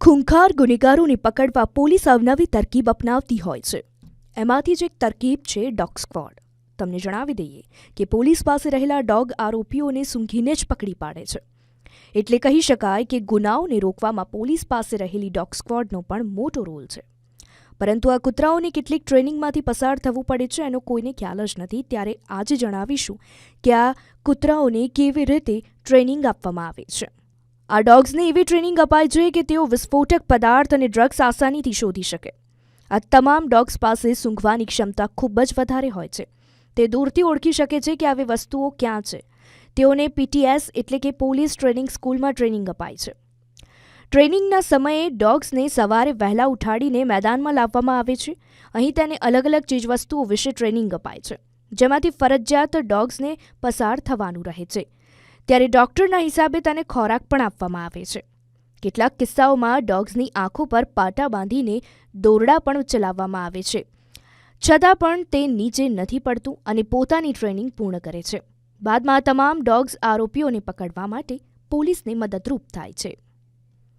ખૂંખાર ગુનેગારોને પકડવા પોલીસ અવનવી તરકીબ અપનાવતી હોય છે. એમાંથી જ એક તરકીબ છે ડોગ સ્ક્વોડ. તમને જણાવી દઈએ કે પોલીસ પાસે રહેલા ડોગ આરોપીઓને સૂંઘીને જ પકડી પાડે છે. એટલે કહી શકાય કે ગુનાઓને રોકવામાં પોલીસ પાસે રહેલી ડોગ સ્ક્વોડનો પણ મોટો રોલ છે. પરંતુ આ કૂતરાઓને કેટલીક ટ્રેનિંગમાંથી પસાર થવું પડે છે એનો કોઈને ખ્યાલ જ નથી. ત્યારે આજે જણાવીશું કે આ કૂતરાઓને કેવી રીતે ટ્રેનિંગ આપવામાં આવે છે. આ ડોગ્સને એવી ટ્રેનિંગ અપાય છે કે તેઓ વિસ્ફોટક પદાર્થ અને ડ્રગ્સ આસાનીથી શોધી શકે. આ તમામ ડોગ્સ પાસે સૂંઘવાની ક્ષમતા ખૂબ જ વધારે હોય છે. તે દૂરથી ઓળખી શકે છે કે આવી વસ્તુઓ ક્યાં છે. તેઓને પીટીએસ એટલે કે પોલીસ ટ્રેનિંગ સ્કૂલમાં ટ્રેનિંગ અપાય છે. ટ્રેનિંગના સમયે ડોગ્સને સવારે વહેલા ઉઠાડીને મેદાનમાં લાવવામાં આવે છે. અહીં તેને અલગ અલગ ચીજવસ્તુઓ વિશે ટ્રેનિંગ અપાય છે. જેમાંથી ફરજિયાત ડોગ્સને પસાર થવાનું રહે છે. ત્યારે ડોક્ટરના હિસાબે તેને ખોરાક પણ આપવામાં આવે છે. કેટલાક કિસ્સાઓમાં ડોગ્સની આંખો પર પાટા બાંધીને દોરડા પણ ચલાવવામાં આવે છે. છતાં પણ તે નીચે નથી પડતું અને પોતાની ટ્રેનિંગ પૂર્ણ કરે છે. બાદમાં તમામ ડોગ્સ આરોપીઓને પકડવા માટે પોલીસને મદદરૂપ થાય છે.